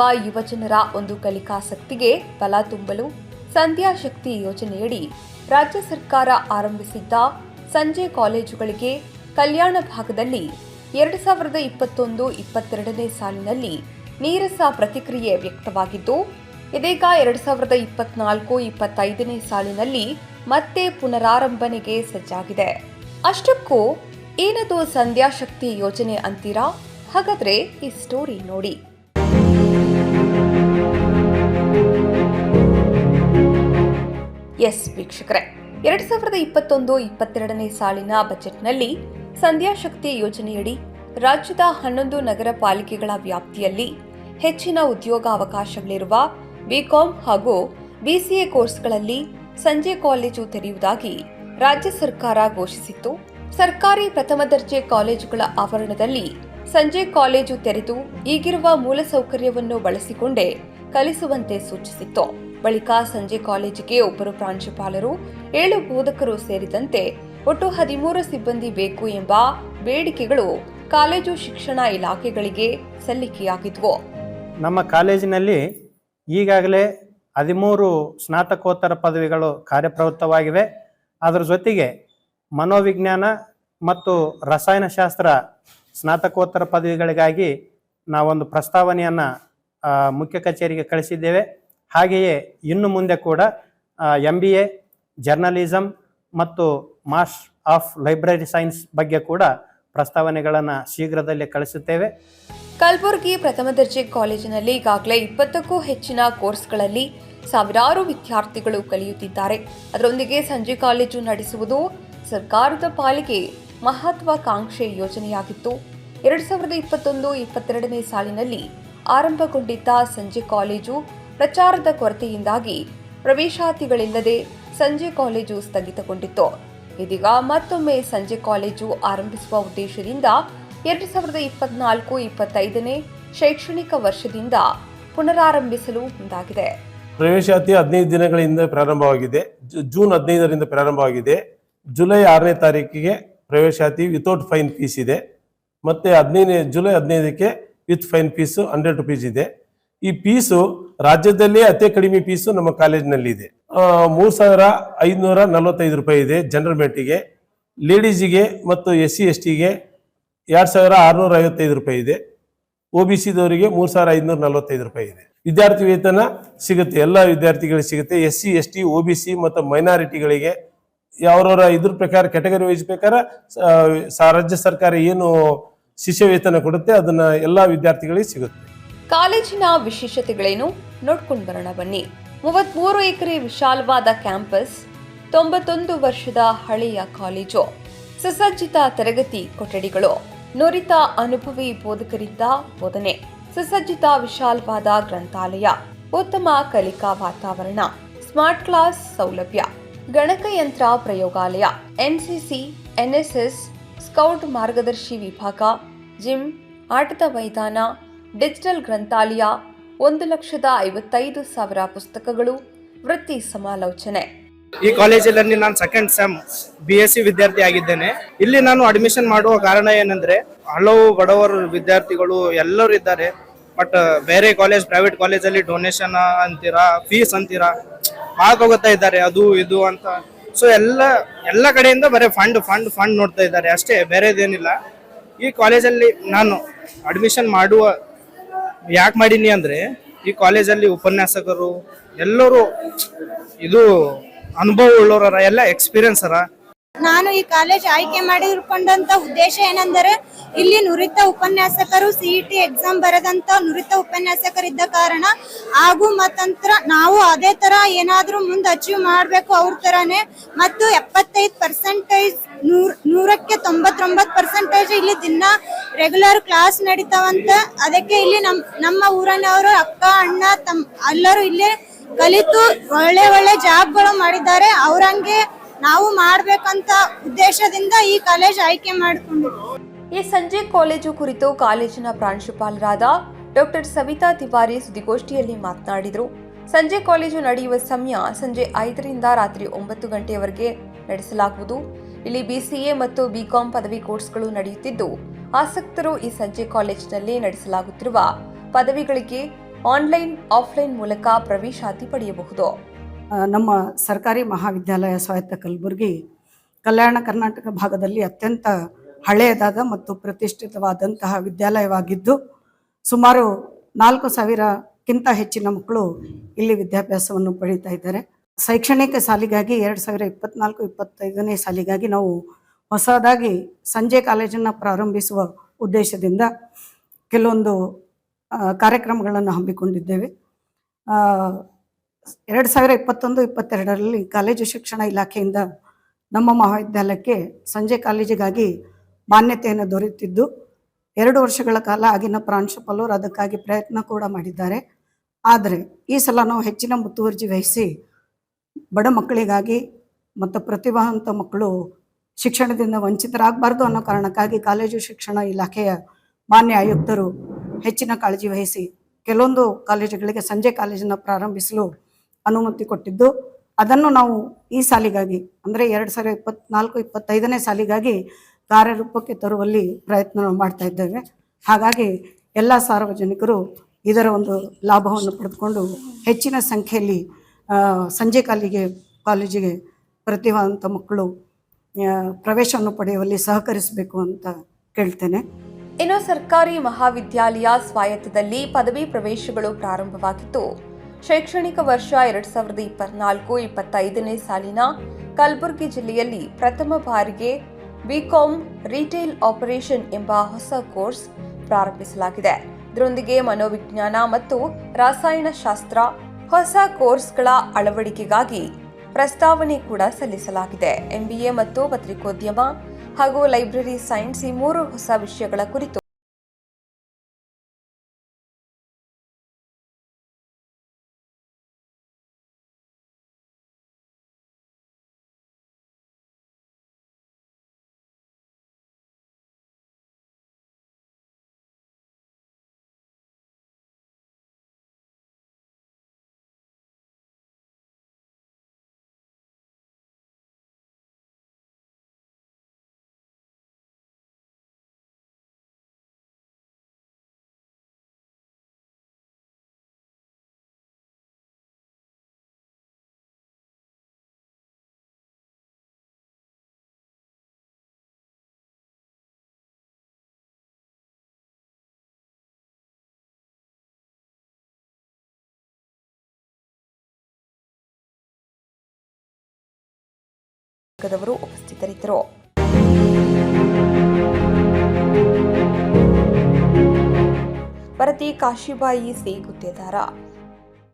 ಯುವ ಯುವಜನರ ಒಂದು ಕಲಿಕಾಸಕ್ತಿಗೆ ಬಲ ತುಂಬಲು ಸಂಧ್ಯಾ ಶಕ್ತಿ ಯೋಜನೆಯಡಿ ರಾಜ್ಯ ಸರ್ಕಾರ ಆರಂಭಿಸಿದ್ದ ಸಂಜೆ ಕಾಲೇಜುಗಳಿಗೆ ಕಲ್ಯಾಣ ಭಾಗದಲ್ಲಿ ಎರಡು ಸಾವಿರದ ಇಪ್ಪತ್ತೊಂದು ಇಪ್ಪತ್ತೆರಡನೇ ಸಾಲಿನಲ್ಲಿ ನೀರಸ ಪ್ರತಿಕ್ರಿಯೆ ವ್ಯಕ್ತವಾಗಿದ್ದು, ಇದೀಗ ಎರಡು ಸಾವಿರದ ಇಪ್ಪತ್ನಾಲ್ಕು ಇಪ್ಪತ್ತೈದನೇ ಸಾಲಿನಲ್ಲಿ ಮತ್ತೆ ಪುನರಾರಂಭನೆಗೆ ಸಜ್ಜಾಗಿದೆ. ಅಷ್ಟಕ್ಕೂ ಏನದು ಸಂಧ್ಯಾಶಕ್ತಿ ಯೋಜನೆ ಅಂತೀರಾ? ಹಾಗಾದ್ರೆ ಈ ಸ್ಟೋರಿ ನೋಡಿ. ಎಸ್ ವೀಕ್ಷಕರೇ, ಎರಡ್ ಸಾವಿರದ ಇಪ್ಪತ್ತೊಂದು ಇಪ್ಪತ್ತೆರಡನೇ ಸಾಲಿನ ಬಜೆಟ್ನಲ್ಲಿ ಸಂಧ್ಯಾಶಕ್ತಿ ಯೋಜನೆಯಡಿ ರಾಜ್ಯದ ಹನ್ನೊಂದು ನಗರ ಪಾಲಿಕೆಗಳ ವ್ಯಾಪ್ತಿಯಲ್ಲಿ ಹೆಚ್ಚಿನ ಉದ್ಯೋಗಾವಕಾಶಗಳಿರುವ ಬಿಕಾಂ ಹಾಗೂ ಬಿಸಿಎ ಕೋರ್ಸ್ಗಳಲ್ಲಿ ಸಂಜೆ ಕಾಲೇಜು ತೆರೆಯುವುದಾಗಿ ರಾಜ್ಯ ಸರ್ಕಾರ ಘೋಷಿಸಿತ್ತು. ಸರ್ಕಾರಿ ಪ್ರಥಮ ದರ್ಜೆ ಕಾಲೇಜುಗಳ ಆವರಣದಲ್ಲಿ ಸಂಜೆ ಕಾಲೇಜು ತೆರೆದು ಈಗಿರುವ ಮೂಲಸೌಕರ್ಯವನ್ನು ಬಳಸಿಕೊಂಡೇ ಕಲಿಸುವಂತೆ ಸೂಚಿಸಿತ್ತು. ಬಳಿಕ ಸಂಜೆ ಕಾಲೇಜಿಗೆ ಒಬ್ಬರು ಪ್ರಾಂಶುಪಾಲರು, ಏಳು ಬೋಧಕರು ಸೇರಿದಂತೆ ಒಟ್ಟು ಹದಿಮೂರು ಸಿಬ್ಬಂದಿ ಬೇಕು ಎಂಬ ಬೇಡಿಕೆಗಳು ಕಾಲೇಜು ಶಿಕ್ಷಣ ಇಲಾಖೆಗಳಿಗೆ ಸಲ್ಲಿಕೆಯಾಗಿದ್ವು. ನಮ್ಮ ಕಾಲೇಜಿನಲ್ಲಿ ಈಗಾಗಲೇ ಹದಿಮೂರು ಸ್ನಾತಕೋತ್ತರ ಪದವಿಗಳು ಕಾರ್ಯಪ್ರವೃತ್ತವಾಗಿವೆ. ಅದರ ಜೊತೆಗೆ ಮನೋವಿಜ್ಞಾನ ಮತ್ತು ರಸಾಯನಶಾಸ್ತ್ರ ಸ್ನಾತಕೋತ್ತರ ಪದವಿಗಳಿಗಾಗಿ ನಾವೊಂದು ಪ್ರಸ್ತಾವನೆಯನ್ನು ಮುಖ್ಯ ಕಚೇರಿಗೆ ಕಳಿಸಿದ್ದೇವೆ. ಹಾಗೆಯೇ ಇನ್ನು ಮುಂದೆ ಕೂಡ ಎಂ ಬಿ ಎ ಜರ್ನಲಿಸಮ್ ಮತ್ತು ಮಾಸ್ ಆಫ್ ಲೈಬ್ರರಿ ಸೈನ್ಸ್ ಬಗ್ಗೆ ಕೂಡ ಪ್ರಸ್ತಾವನೆಗಳನ್ನು ಶೀಘ್ರದಲ್ಲೇ ಕಳಿಸುತ್ತೇವೆ. ಕಲಬುರಗಿ ಪ್ರಥಮ ದರ್ಜೆ ಕಾಲೇಜಿನಲ್ಲಿ ಈಗಾಗಲೇ ಇಪ್ಪತ್ತಕ್ಕೂ ಹೆಚ್ಚಿನ ಕೋರ್ಸ್ಗಳಲ್ಲಿ ಸಾವಿರಾರು ವಿದ್ಯಾರ್ಥಿಗಳು ಕಲಿಯುತ್ತಿದ್ದಾರೆ. ಅದರೊಂದಿಗೆ ಸಂಜೆ ಕಾಲೇಜು ನಡೆಸುವುದು ಸರ್ಕಾರದ ಪಾಲಿಗೆ ಮಹತ್ವಾಕಾಂಕ್ಷೆ ಯೋಜನೆಯಾಗಿತ್ತು. ಎರಡು ಸಾವಿರದ ಇಪ್ಪತ್ತೊಂದು, ಇಪ್ಪತ್ತೆರಡನೇ ಸಾಲಿನಲ್ಲಿ ಆರಂಭಗೊಂಡಿದ್ದ ಸಂಜೆ ಕಾಲೇಜು ಪ್ರಚಾರದ ಕೊರತೆಯಿಂದಾಗಿ ಪ್ರವೇಶಾತಿಗಳಿಲ್ಲದೆ ಸಂಜೆ ಕಾಲೇಜು ಸ್ಥಗಿತಗೊಂಡಿತ್ತು. ಇದೀಗ ಮತ್ತೊಮ್ಮೆ ಸಂಜೆ ಕಾಲೇಜು ಆರಂಭಿಸುವ ಉದ್ದೇಶದಿಂದ ಎರಡು ಸಾವಿರದ ಇಪ್ಪತ್ನಾಲ್ಕು ಇಪ್ಪತ್ತೈದನೇ ಶೈಕ್ಷಣಿಕ ವರ್ಷದಿಂದ ಪುನರಾರಂಭಿಸಲು ಮುಂದಾಗಿದೆ. ಪ್ರವೇಶಾತಿ ಹದಿನೈದು ದಿನಗಳಿಂದ ಪ್ರಾರಂಭವಾಗಿದೆ. ಜೂನ್ ಹದಿನೈದರಿಂದ ಪ್ರಾರಂಭವಾಗಿದೆ. ಜುಲೈ ಆರನೇ ತಾರೀಕಿಗೆ ಪ್ರವೇಶಾತಿ ವಿತೌಟ್ ಫೈನ್ ಫೀಸ್ ಇದೆ. ಮತ್ತೆ ಹದಿನೈದನೇ, ಜುಲೈ ಹದಿನೈದಕ್ಕೆ with fine fees hundred rupees ಇದೆ. ಈ ಫೀಸು ರಾಜ್ಯದಲ್ಲೇ ಅತಿ ಕಡಿಮೆ ಫೀಸು ನಮ್ಮ ಕಾಲೇಜಿನಲ್ಲಿ ಇದೆ. ಮೂರು ಸಾವಿರ ಐದುನೂರ ನಲವತ್ತೈದು ರೂಪಾಯಿ ಇದೆ ಜನರಲ್ ಮೆಟ್ಟಿಗೆ ಲೇಡೀಸಿಗೆ ಮತ್ತು ಎಸ್ ಸಿ ಎಸ್ ಟಿಗೆ ಎರಡು ಸಾವಿರ ಆರುನೂರ ಐವತ್ತೈದು ರೂಪಾಯಿ ಇದೆ. ಒ ಬಿ ಸಿದವರಿಗೆ ಮೂರು ಸಾವಿರ ಐದುನೂರ ನಲವತ್ತೈದು ರೂಪಾಯಿ ಇದೆ. ವಿದ್ಯಾರ್ಥಿ ವೇತನ ಸಿಗುತ್ತೆ, ಎಲ್ಲ ವಿದ್ಯಾರ್ಥಿಗಳಿಗೆ ಸಿಗುತ್ತೆ. S C S T O B C ಮತ್ತು ಮೈನಾರಿಟಿಗಳಿಗೆ ಯಾವ್ರವರ ಇದ್ರ ಪ್ರಕಾರ ಕೆಟಗರಿ ವೈಸ್ ಪ್ರಕಾರ ರಾಜ್ಯ ಸರ್ಕಾರ ಏನು ಶಿಷ್ಯ ವೇತನ ಕೊಡುತ್ತೆ, ಅದನ್ನ ಎಲ್ಲ ವಿದ್ಯಾರ್ಥಿಗಳಿಗೆ ಸಿಗುತ್ತೆ. ಕಾಲೇಜಿನ ವಿಶೇಷತೆಗಳೇನು? ನೋಡ್ಕೊಂಡು ಬರೋಣ ಬನ್ನಿ. ಮೂವತ್ಮೂರು ಎಕರೆ ವಿಶಾಲವಾದ ಕ್ಯಾಂಪಸ್, ತೊಂಬತ್ತೊಂದು ವರ್ಷದ ಹಳೆಯ ಕಾಲೇಜು, ಸುಸಜ್ಜಿತ ತರಗತಿ ಕೊಠಡಿಗಳು, ನುರಿತ ಅನುಭವಿ ಬೋಧಕರಿಂದ ಬೋಧನೆ, ಸುಸಜ್ಜಿತ ವಿಶಾಲವಾದ ಗ್ರಂಥಾಲಯ, ಉತ್ತಮ ಕಲಿಕಾ ವಾತಾವರಣ, ಸ್ಮಾರ್ಟ್ ಕ್ಲಾಸ್ ಸೌಲಭ್ಯ ಗಣಕಯಂತ್ರ ಪ್ರಯೋಗಾಲಯ, ಎನ್ಸಿಸಿ, ಎನ್ಎಸ್ಎಸ್, ಸ್ಕೌಟ್ ಮಾರ್ಗದರ್ಶಿ ವಿಭಾಗ, ಜಿಮ್, ಆಟದ ಮೈದಾನ ಡಿಜಿಟಲ್ ಗ್ರಂಥಾಲಯ, ಒಂದು ಲಕ್ಷದ ಐವತ್ತೈದು ಸಾವಿರ ಪುಸ್ತಕಗಳು, ವೃತ್ತಿ ಸಮಾಲೋಚನೆ. ಈ ಕಾಲೇಜಲ್ಲಿ ನಾನು second sem B S C ವಿದ್ಯಾರ್ಥಿ ಆಗಿದ್ದೇನೆ. ಇಲ್ಲಿ ನಾನು ಅಡ್ಮಿಷನ್ ಮಾಡುವ ಕಾರಣ ಏನಂದ್ರೆ, ಹಲವು ಬಡವರು ವಿದ್ಯಾರ್ಥಿಗಳು ಎಲ್ಲರೂ ಇದ್ದಾರೆ. ಬಟ್ ಬೇರೆ ಕಾಲೇಜ್ ಪ್ರೈವೇಟ್ ಕಾಲೇಜಲ್ಲಿ ಡೊನೇಷನ್ ಅಂತೀರಾ ಫೀಸ್ ಅಂತೀರಾ ಹೋಗ್ತಾ ಇದ್ದಾರೆ, ಅದು ಇದು ಅಂತ. ಸೊ ಎಲ್ಲ ಎಲ್ಲ ಕಡೆಯಿಂದ ಬರೀ ಫಂಡ್ ಫಂಡ್ ಫಂಡ್ ನೋಡ್ತಾ ಇದ್ದಾರೆ. ಅಷ್ಟೇ, ಬೇರೆದೇನಿಲ್ಲ. ಈ ಕಾಲೇಜಲ್ಲಿ ನಾನು ಅಡ್ಮಿಷನ್ ಮಾಡುವ ಯಾಕೆ ಮಾಡೀನಿ ಅಂದ್ರೆ ಈ ಕಾಲೇಜಲ್ಲಿ ಉಪನ್ಯಾಸಕರು ಎಲ್ಲರೂ ಇದು ಅನುಭವ ಉಳ್ಳೋರ ಎಲ್ಲ ಎಕ್ಸ್ಪೀರಿಯನ್ಸ್ ಅರ. ನಾನು ಈ ಕಾಲೇಜ್ ಆಯ್ಕೆ ಮಾಡಿಕೊಂಡಂತ ಉದ್ದೇಶ ಏನಂದರೆ, ಇಲ್ಲಿ ನುರಿತ ಉಪನ್ಯಾಸಕರು ಸಿಇಟಿ ಎಕ್ಸಾಮ್ ಬರೆದಂತ ನುರಿತ ಉಪನ್ಯಾಸಕರಿದ್ದ ಕಾರಣ ಹಾಗೂ ಮತ್ತಂತರ ನಾವು ಅದೇ ತರ ಏನಾದ್ರೂ ಮುಂದೆ ಅಚೀವ್ ಮಾಡ್ಬೇಕು ಅವ್ರ ತರಾನೇ, ಮತ್ತು ಎಪ್ಪತ್ತೈದು ಪರ್ಸೆಂಟೇಜ್ ನೂರ್, ನೂರಕ್ಕೆ ತೊಂಬತ್ತೊಂಬತ್ತು ಪರ್ಸೆಂಟೇಜ್ ಇಲ್ಲಿ ದಿನ ರೆಗ್ಯುಲರ್ ಕ್ಲಾಸ್ ನಡೀತಾವಂತ ಅದಕ್ಕೆ ಇಲ್ಲಿ ನಮ್, ನಮ್ಮ ಊರಿನವರು ಅಕ್ಕ, ಅಣ್ಣ, ತಮ್, ಎಲ್ಲರೂ ಇಲ್ಲೇ ಕಲಿತು ಒಳ್ಳೆ ಒಳ್ಳೆ ಜಾಬ್ಗಳು ಮಾಡಿದ್ದಾರೆ. ಅವ್ರಂಗೆ ನಾವು ಮಾಡ್ಬೇಕಂತ ಉದ್ದೇಶದಿಂದ ಈ ಕಾಲೇಜ್ ಆಯ್ಕೆ ಮಾಡಿಕೊಂಡಿದ್ವಿ. ಈ ಸಂಜೆ ಕಾಲೇಜು ಕುರಿತು ಕಾಲೇಜಿನ ಪ್ರಾಂಶುಪಾಲರಾದ ಡಾಕ್ಟರ್ ಸವಿತಾ ತಿವಾರಿ ಸುದ್ದಿಗೋಷ್ಠಿಯಲ್ಲಿ ಮಾತನಾಡಿದರು. ಸಂಜೆ ಕಾಲೇಜು ನಡೆಯುವ ಸಮಯ ಸಂಜೆ ಐದರಿಂದ ರಾತ್ರಿ ಒಂಬತ್ತು ಗಂಟೆಯವರೆಗೆ ನಡೆಸಲಾಗುವುದು. ಇಲ್ಲಿ ಬಿಸಿಎ ಮತ್ತು ಬಿಕಾಂ ಪದವಿ ಕೋರ್ಸ್ಗಳು ನಡೆಯುತ್ತಿದ್ದು, ಆಸಕ್ತರು ಈ ಸಂಜೆ ಕಾಲೇಜಿನಲ್ಲಿ ನಡೆಸಲಾಗುತ್ತಿರುವ ಪದವಿಗಳಿಗೆ ಆನ್ಲೈನ್, ಆಫ್ಲೈನ್ ಮೂಲಕ ಪ್ರವೇಶಾತಿ ಪಡೆಯಬಹುದು. ನಮ್ಮ ಸರ್ಕಾರಿ ಮಹಾವಿದ್ಯಾಲಯ ಸ್ವಾಯತ್ತ ಕಲಬುರಗಿ, ಕಲ್ಯಾಣ ಕರ್ನಾಟಕ ಭಾಗದಲ್ಲಿ ಅತ್ಯಂತ ಹಳೆಯದಾದ ಮತ್ತು ಪ್ರತಿಷ್ಠಿತವಾದಂತಹ ವಿದ್ಯಾಲಯವಾಗಿದ್ದು, ಸುಮಾರು ನಾಲ್ಕು ಸಾವಿರಕ್ಕಿಂತ ಹೆಚ್ಚಿನ ಮಕ್ಕಳು ಇಲ್ಲಿ ವಿದ್ಯಾಭ್ಯಾಸವನ್ನು ಪಡೀತಾ ಇದ್ದಾರೆ. ಶೈಕ್ಷಣಿಕ ಸಾಲಿಗಾಗಿ ಎರಡು ಸಾವಿರ ಇಪ್ಪತ್ನಾಲ್ಕು, ಇಪ್ಪತ್ತೈದನೇ ಸಾಲಿಗಾಗಿ ನಾವು ಹೊಸದಾಗಿ ಸಂಜೆ ಕಾಲೇಜನ್ನು ಪ್ರಾರಂಭಿಸುವ ಉದ್ದೇಶದಿಂದ ಕೆಲವೊಂದು ಕಾರ್ಯಕ್ರಮಗಳನ್ನು ಹಮ್ಮಿಕೊಂಡಿದ್ದೇವೆ. ಎರಡು ಸಾವಿರ ಇಪ್ಪತ್ತೊಂದು, ಇಪ್ಪತ್ತೆರಡರಲ್ಲಿ ಕಾಲೇಜು ಶಿಕ್ಷಣ ಇಲಾಖೆಯಿಂದ ನಮ್ಮ ಮಹಾವಿದ್ಯಾಲಯಕ್ಕೆ ಸಂಜೆ ಕಾಲೇಜಿಗಾಗಿ ಮಾನ್ಯತೆಯನ್ನು ದೊರೆಯುತ್ತಿದ್ದು ಎರಡು ವರ್ಷಗಳ ಕಾಲ ಆಗಿನ ಪ್ರಾಂಶುಪಾಲರು ಅದಕ್ಕಾಗಿ ಪ್ರಯತ್ನ ಕೂಡ ಮಾಡಿದ್ದಾರೆ. ಆದರೆ ಈ ಸಲ ನಾವು ಹೆಚ್ಚಿನ ಮುತುವರ್ಜಿ ವಹಿಸಿ ಬಡ ಮಕ್ಕಳಿಗಾಗಿ ಮತ್ತು ಪ್ರತಿಭಾವಂತ ಮಕ್ಕಳು ಶಿಕ್ಷಣದಿಂದ ವಂಚಿತರಾಗಬಾರ್ದು ಅನ್ನೋ ಕಾರಣಕ್ಕಾಗಿ ಕಾಲೇಜು ಶಿಕ್ಷಣ ಇಲಾಖೆಯ ಮಾನ್ಯ ಆಯುಕ್ತರು ಹೆಚ್ಚಿನ ಕಾಳಜಿ ವಹಿಸಿ ಕೆಲವೊಂದು ಕಾಲೇಜುಗಳಿಗೆ ಸಂಜೆ ಕಾಲೇಜನ್ನು ಪ್ರಾರಂಭಿಸಲು ಅನುಮತಿ ಕೊಟ್ಟಿದ್ದು, ಅದನ್ನು ನಾವು ಈ ಸಾಲಿಗಾಗಿ ಅಂದರೆ ಎರಡು ಸಾವಿರ ಇಪ್ಪತ್ನಾಲ್ಕು, ಇಪ್ಪತ್ತೈದನೇ ಸಾಲಿಗಾಗಿ ಕಾರ್ಯರೂಪಕ್ಕೆ ತರುವಲ್ಲಿ ಪ್ರಯತ್ನ ಮಾಡ್ತಾ ಇದ್ದೇವೆ. ಹಾಗಾಗಿ ಎಲ್ಲ ಸಾರ್ವಜನಿಕರು ಇದರ ಒಂದು ಲಾಭವನ್ನು ಪಡೆದುಕೊಂಡು ಹೆಚ್ಚಿನ ಸಂಖ್ಯೆಯಲ್ಲಿ ಸಂಜೆ ಕಾಲಿಗೆ, ಕಾಲೇಜಿಗೆ ಪ್ರತಿಭಾವಂತ ಮಕ್ಕಳು ಪ್ರವೇಶವನ್ನು ಪಡೆಯುವಲ್ಲಿ ಸಹಕರಿಸಬೇಕು ಅಂತ ಕೇಳ್ತೇನೆ. ಇನ್ನು ಸರ್ಕಾರಿ ಮಹಾವಿದ್ಯಾಲಯ ಸ್ವಾಯತ್ತದಲ್ಲಿ ಪದವಿ ಪ್ರವೇಶಗಳು ಪ್ರಾರಂಭವಾಗಿದ್ದು ಶೈಕ್ಷಣಿಕ ವರ್ಷ ಎರಡ್ ಸಾವಿರದ ಇಪ್ಪತ್ನಾಲ್ಕು, ಇಪ್ಪತ್ತೈದನೇ ಸಾಲಿನ ಕಲಬುರಗಿ ಜಿಲ್ಲೆಯಲ್ಲಿ ಪ್ರಥಮ ಬಾರಿಗೆ ಬಿಕಾಂ ರಿಟೇಲ್ ಆಪರೇಷನ್ ಎಂಬ ಹೊಸ ಕೋರ್ಸ್ ಪ್ರಾರಂಭಿಸಲಾಗಿದೆ. ಇದರೊಂದಿಗೆ ಮನೋವಿಜ್ಞಾನ ಮತ್ತು ರಾಸಾಯನಶಾಸ್ತ್ರ ಹೊಸ ಕೋರ್ಸ್ಗಳ ಅಳವಡಿಕೆಗಾಗಿ ಪ್ರಸ್ತಾವನೆ ಕೂಡ ಸಲ್ಲಿಸಲಾಗಿದೆ. ಎಂಬಿಎ ಮತ್ತು ಪತ್ರಿಕೋದ್ಯಮ ಹಾಗೂ ಲೈಬ್ರರಿ ಸೈನ್ಸ್ ಈ ಮೂರು ಹೊಸ ವಿಷಯಗಳ ಕುರಿತು ವರ್ಗದವರು ಉಪಸ್ಥಿತರಿದ್ದರು. ವರದಿ ಕಾಶಿಬಾಯಿ ಸಿ ಗುತ್ತೇದಾರ